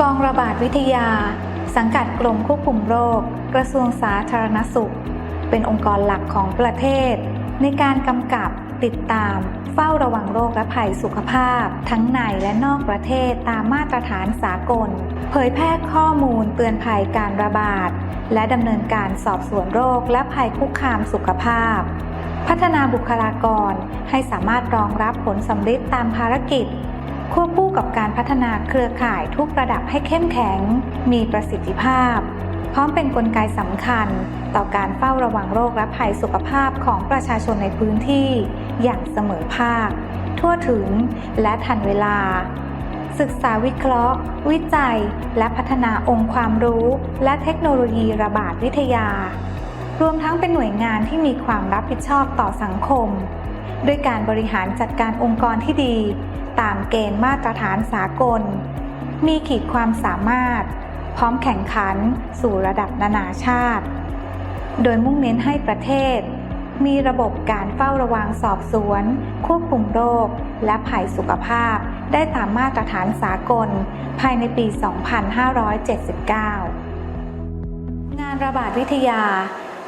กองระบาดวิทยา สังกัดกรมควบคุมโรค กระทรวงสาธารณสุข เป็นองค์กรหลักของประเทศ ในการกำกับติดตาม เฝ้าระวังโรคและภัยสุขภาพ ทั้งในและนอกประเทศตามมาตรฐานสากล เผยแพร่ข้อมูลเตือนภัยการระบาด และดำเนินการสอบสวนโรคและภัยคุกคามสุขภาพ พัฒนาบุคลากรให้สามารถรองรับผลสำฤทธิ์ตามภารกิจ ควบคู่กับการพัฒนาเครือข่ายทุกระดับให้เข้มแข็ง มีประสิทธิภาพ พร้อมเป็นนกลไกสำคัญ ต่อการเฝ้าระวังโรคและภัยสุขภาพของประชาชนในพื้นที่ อย่างเสมอภาค ทั่วถึงและทันเวลา ศึกษาวิเคราะห์ วิจัย และพัฒนาองค์ความรู้ และเทคโนโลยีระบาดวิทยา รวมทั้งเป็นหน่วยงานที่มีความรับผิดชอบต่อสังคม ด้วยการบริหารจัดการองค์กรที่ดี ตามเกณฑ์มาตรฐานสากล มีขีดความสามารถ พร้อมแข่งขันสู่ระดับนานาชาติ โดยมุ่งเน้นให้ประเทศ มีระบบการเฝ้าระวังสอบสวน ควบคุมโรค และภัยสุขภาพ ได้ตามมาตรฐานสากล ภายในปี 2579 งานระบาดวิทยา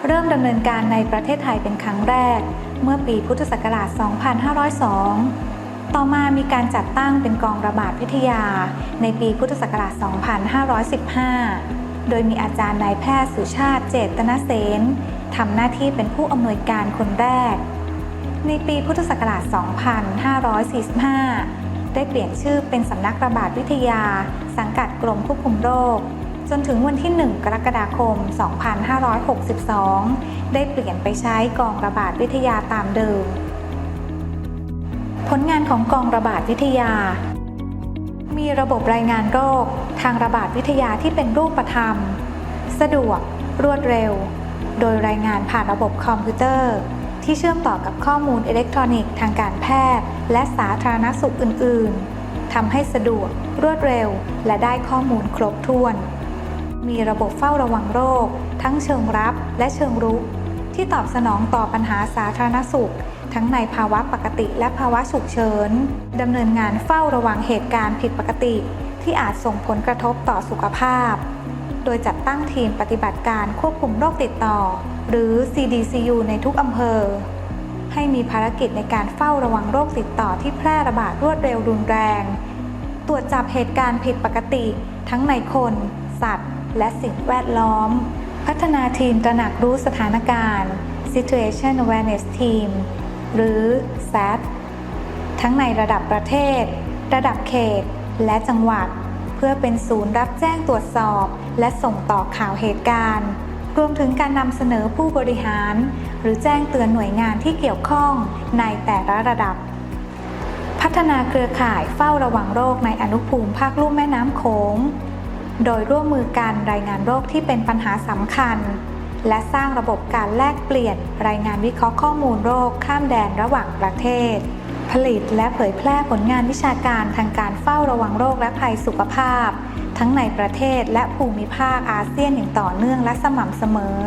เริ่มดำเนินการในประเทศไทยเป็นครั้งแรก เมื่อปีพุทธศักราช 2502 ต่อมามีการจัดตั้งเป็นกองระบาดวิทยา ในปีพุทธศักราช 2515 โดยมีอาจารย์นายแพทย์สุชาติเจตนเสนทำหน้าที่เป็นผู้อำนวยการคนแรก ในปีพุทธศักราช 2545 ได้เปลี่ยนชื่อเป็นสำนักระบาดวิทยา สังกัดกรมควบคุมโรค จนถึงวันที่ 1 กรกฎาคม 2562 ได้เปลี่ยนไปใช้กองระบาดวิทยาตามเดิม ผลงานของกองระบาดวิทยา มีระบบรายงานโรค ทางระบาดวิทยาที่เป็นรูปธรรม สะดวก รวดเร็ว โดยรายงานผ่านระบบคอมพิวเตอร์ ที่เชื่อมต่อกับข้อมูลอิเล็กทรอนิกส์ทางการแพทย์ และสาธารณสุขอื่น ๆทำให้สะดวก รวดเร็ว และได้ข้อมูลครบถ้วน มีระบบเฝ้าระวังโรค ทั้งเชิงรับและเชิงรุกที่ตอบสนองต่อปัญหาสาธารณสุข ทั้งในภาวะปกติและภาวะฉุกเฉินดำเนินงานเฝ้าระวังเหตุการณ์ผิดปกติ ที่อาจส่งผลกระทบต่อสุขภาพ โดยจัดตั้งทีมปฏิบัติการควบคุมโรคติดต่อ หรือ CDCU ในทุกอำเภอ ให้มีภารกิจในการเฝ้าระวังโรคติดต่อที่แพร่ระบาดรวดเร็วรุนแรง ตรวจจับเหตุการณ์ผิดปกติ ทั้งในคน สัตว์ และสิ่งแวดล้อม พัฒนาทีมตระหนักรู้สถานการณ์ Situation Awareness Team หรือ SAT ทั้งในระดับประเทศ ระดับเขต และจังหวัด เพื่อเป็นศูนย์รับแจ้งตรวจสอบ และส่งต่อข่าวเหตุการณ์ รวมถึงการนำเสนอผู้บริหาร หรือแจ้งเตือนหน่วยงานที่เกี่ยวข้องในแต่ละระดับ พัฒนาเครือข่ายเฝ้าระวังโรคในอนุภูมิภาคลุ่มแม่น้ำโขงโดยร่วมมือกันรายงานโรคที่เป็นปัญหาสำคัญ และสร้างระบบการแลกเปลี่ยนรายงานวิเคราะห์ข้อมูลโรคข้ามแดนระหว่างประเทศ ผลิตและเผยแพร่ผลงานวิชาการทางการเฝ้าระวังโรคและภัยสุขภาพ ทั้งในประเทศและภูมิภาคอาเซียนอย่างต่อเนื่องและสม่ำเสมอ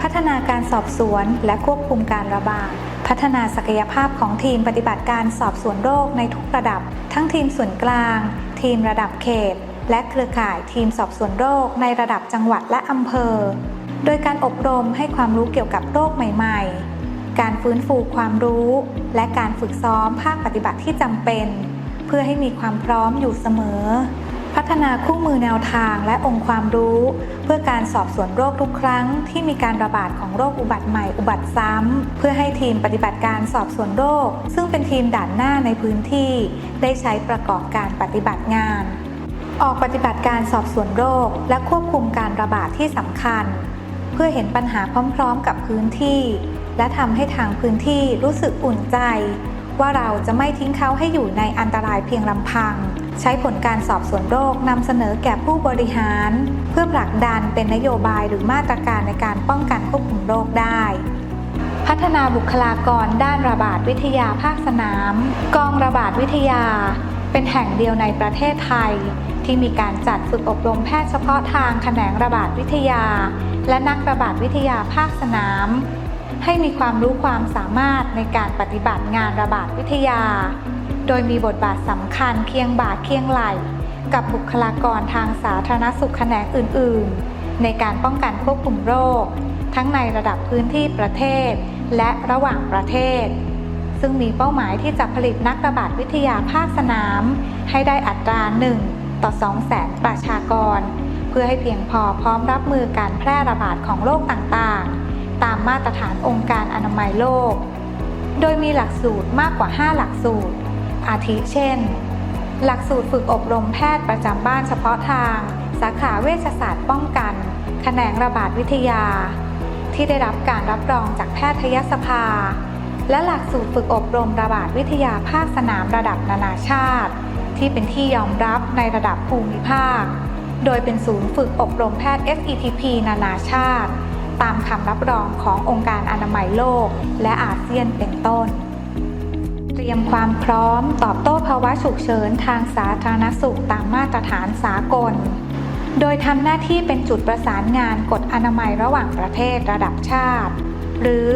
พัฒนาการสอบสวนและควบคุมการระบาดพัฒนาศักยภาพของทีมปฏิบัติการสอบสวนโรคในทุกระดับ ทั้งทีมส่วนกลาง ทีมระดับเขต และเครือข่ายทีมสอบสวนโรคในระดับจังหวัดและอำเภอ โดยการอบรมให้ความรู้เกี่ยวกับโรคใหม่ๆ การฟื้นฟูความรู้ และการฝึกซ้อมภาคปฏิบัติที่จำเป็น เพื่อให้มีความพร้อมอยู่เสมอ พัฒนาคู่มือแนวทางและองค์ความรู้ เพื่อการสอบสวนโรคทุกครั้ง ที่มีการระบาดของโรคอุบัติใหม่อุบัติซ้ำ เพื่อให้ทีมปฏิบัติการสอบสวนโรค ซึ่งเป็นทีมด่านหน้าในพื้นที่ ได้ใช้ประกอบการปฏิบัติงาน ออกปฏิบัติการสอบสวนโรค และควบคุมการระบาดที่สำคัญ เพื่อเห็นปัญหาพร้อมๆกับพื้นที่ และทำให้ทางพื้นที่รู้สึกอุ่นใจ ว่าเราจะไม่ทิ้งเขาให้อยู่ในอันตรายเพียงลำพัง ใช้ผลการสอบสวนโรคนำเสนอแก่ผู้บริหาร เพื่อผลักดันเป็นนโยบายหรือมาตรการในการป้องกันควบคุมโรคได้พัฒนาบุคลากรด้านระบาดวิทยาภาคสนาม กองระบาดวิทยา เป็นแห่งเดียวในประเทศไทย ที่มีการจัดฝึกอบรมแพทย์เฉพาะทางแขนงระบาดวิทยา และนักระบาดวิทยาภาคสนาม ให้มีความรู้ความสามารถในการปฏิบัติงานระบาดวิทยา โดยมีบทบาทสำคัญเคียงบ่าเคียงไหลกับบุคลากรทางสาธารณสุขแขนงอื่น ๆ ในการป้องกันควบคุมโรค ทั้งในระดับพื้นที่ประเทศ และระหว่างประเทศ ซึ่งมีเป้าหมายที่จะผลิตนักระบาดวิทยาภาคสนาม ให้ได้อัตรา 1 ต่อ2แสนประชากร เพื่อให้เพียงพอพร้อมรับมือการแพร่ระบาดของโรคต่างๆ ตามมาตรฐานองค์การอนามัยโลก โดยมีหลักสูตรมากกว่า 5 หลักสูตร อาทิเช่น หลักสูตรฝึกอบรมแพทย์ประจำบ้านเฉพาะทาง สาขาเวชศาสตร์ป้องกัน แขนงระบาดวิทยา ที่ได้รับการรับรองจากแพทยสภาและหลักสูตรฝึกอบรมระบาดวิทยาภาคสนามระดับนานาชาติ ที่เป็นที่ยอมรับในระดับภูมิภาค โดยเป็นศูนย์ฝึกอบรมแพทย์ SETP นานาชาติ ตามคำรับรองขององค์การอนามัยโลก และอาเซียนเป็นต้น เตรียมความพร้อมตอบโต้ภาวะฉุกเฉินทางสาธารณสุขตามมาตรฐานสากล โดยทำหน้าที่เป็นจุดประสานงานกฎอนามัยระหว่างประเทศระดับชาติ หรือ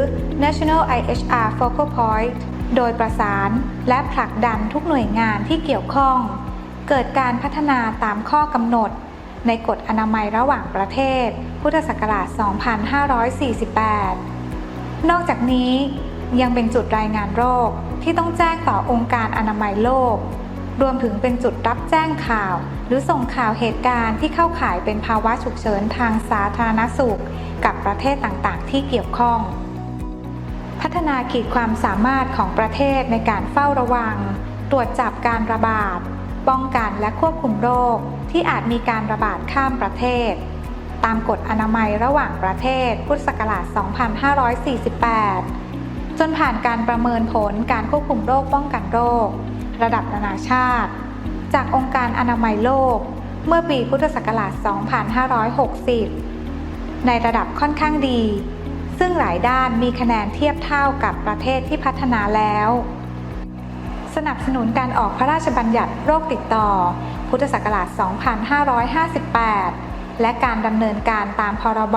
National IHR Focal Point โดยประสานและผลักดันทุกหน่วยงานที่เกี่ยวข้อง เกิดการพัฒนาตามข้อกำหนด ในกฎอนามัยระหว่างประเทศ พุทธศักราช 2548 นอกจากนี้ยังเป็นจุดรายงานโรคที่ต้องแจ้งต่อองค์การอนามัยโลก รวมถึงเป็นจุดรับแจ้งข่าว หรือส่งข่าวเหตุการณ์ที่เข้าข่ายเป็นภาวะฉุกเฉินทางสาธารณสุข กับประเทศต่างๆ ที่เกี่ยวข้อง พัฒนาขีดความสามารถของประเทศในการเฝ้าระวัง ตรวจจับการระบาด ป้องกันและควบคุมโรค ที่อาจมีการระบาดข้ามประเทศ ตามกฎอนามัยระหว่างประเทศ พุทธศักราช 2548 จนผ่านการประเมินผลการควบคุมโรคป้องกันโรค ระดับนานาชาติ จากองค์การอนามัยโลก เมื่อปีพุทธศักราช 2560 ในระดับค่อนข้างดี ซึ่งหลายด้านมีคะแนนเทียบเท่ากับประเทศที่พัฒนาแล้ว สนับสนุนการออกพระราชบัญญัติโรคติดต่อ พุทธศักราช 2558 และการดำเนินการตามพรบ